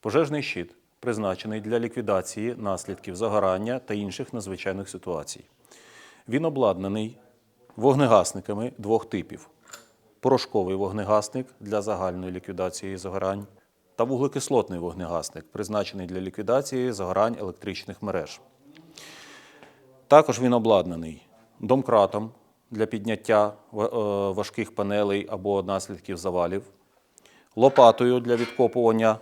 Пожежний щит призначений для ліквідації наслідків загорання та інших надзвичайних ситуацій. Він обладнаний вогнегасниками двох типів: порошковий вогнегасник для загальної ліквідації загорань та вуглекислотний вогнегасник, призначений для ліквідації загорань електричних мереж. Також він обладнаний домкратом для підняття е, важких панелей або наслідків завалів, лопатою для відкопування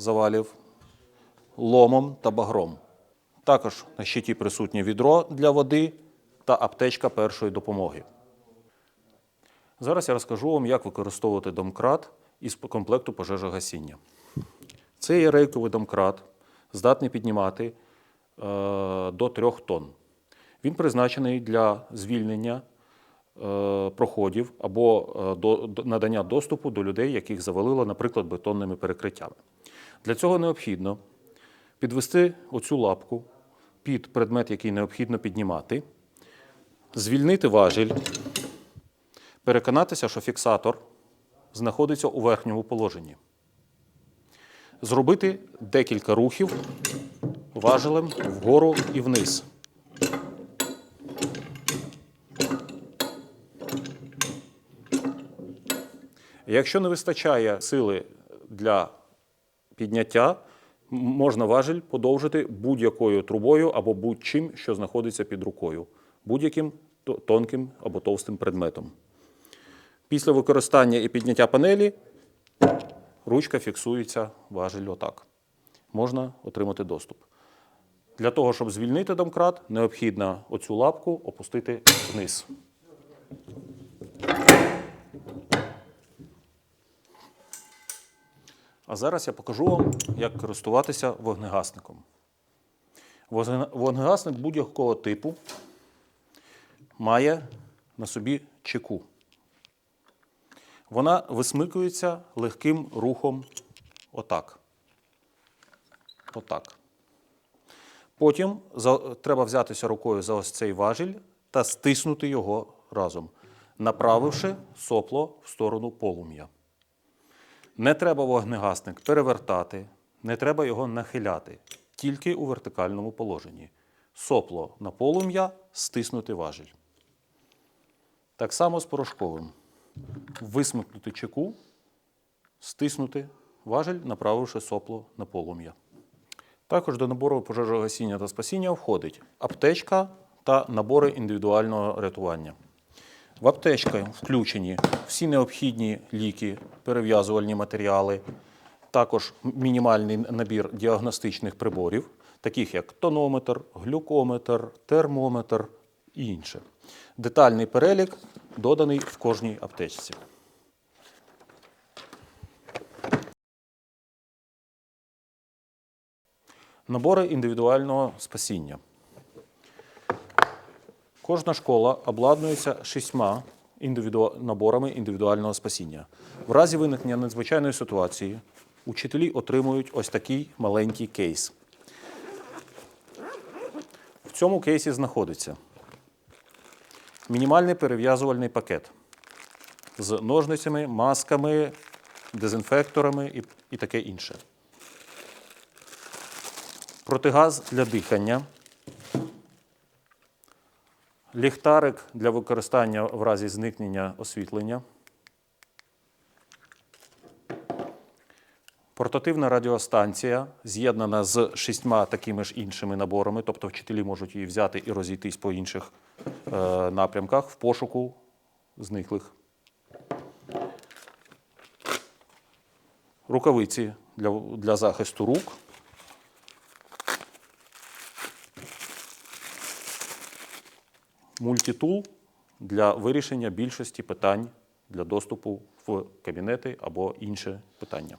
завалів, ломом та багром. Також на щиті присутнє відро для води та аптечка першої допомоги. Зараз я розкажу вам, як використовувати домкрат із комплекту пожежогасіння. Це є рейковий домкрат, здатний піднімати е, до 3 тонн. Він призначений для звільнення е, проходів або е, до, надання доступу до людей, яких завалило, наприклад, бетонними перекриттями. Для цього необхідно підвести оцю лапку під предмет, який необхідно піднімати, звільнити важіль, переконатися, що фіксатор знаходиться у верхньому положенні. Зробити декілька рухів важелем вгору і вниз. Якщо не вистачає сили для підняття, можна важіль подовжити будь-якою трубою або будь-чим, що знаходиться під рукою, будь-яким тонким або товстим предметом. Після використання і підняття панелі ручка фіксується важель отак. Можна отримати доступ. Для того, щоб звільнити домкрат, необхідно оцю лапку опустити вниз. А зараз я покажу вам, як користуватися вогнегасником. Вогнегасник будь-якого типу має на собі чеку. Вона висмикується легким рухом отак. Отак. Потім за, треба взятися рукою за ось цей важіль та стиснути його разом, направивши сопло в сторону полум'я. Не треба вогнегасник перевертати, не треба його нахиляти, тільки у вертикальному положенні. Сопло на полум'я, стиснути важіль. Так само з порошковим. Висмикнути чеку, стиснути важіль, направивши сопло на полум'я. Також до набору пожежогасіння та спасіння входить аптечка та набори індивідуального рятування. В аптечку включені всі необхідні ліки, перев'язувальні матеріали, також мінімальний набір діагностичних приборів, таких як тонометр, глюкометр, термометр і інше. Детальний перелік доданий в кожній аптечці. Набори індивідуального спасіння. Кожна школа обладнується шістьма індивіду... наборами індивідуального спасіння. В разі виникнення надзвичайної ситуації учителі отримують ось такий маленький кейс. В цьому кейсі знаходиться мінімальний перев'язувальний пакет з ножницями, масками, дезінфекторами і, і таке інше. Протигаз для дихання. Ліхтарик для використання в разі зникнення освітлення. Портативна радіостанція з'єднана з шістьма такими ж іншими наборами, тобто вчителі можуть її взяти і розійтись по інших е, напрямках в пошуку зниклих. Рукавиці для, для захисту рук. Мультитул для вирішення більшості питань для доступу в кабінети або інші питання.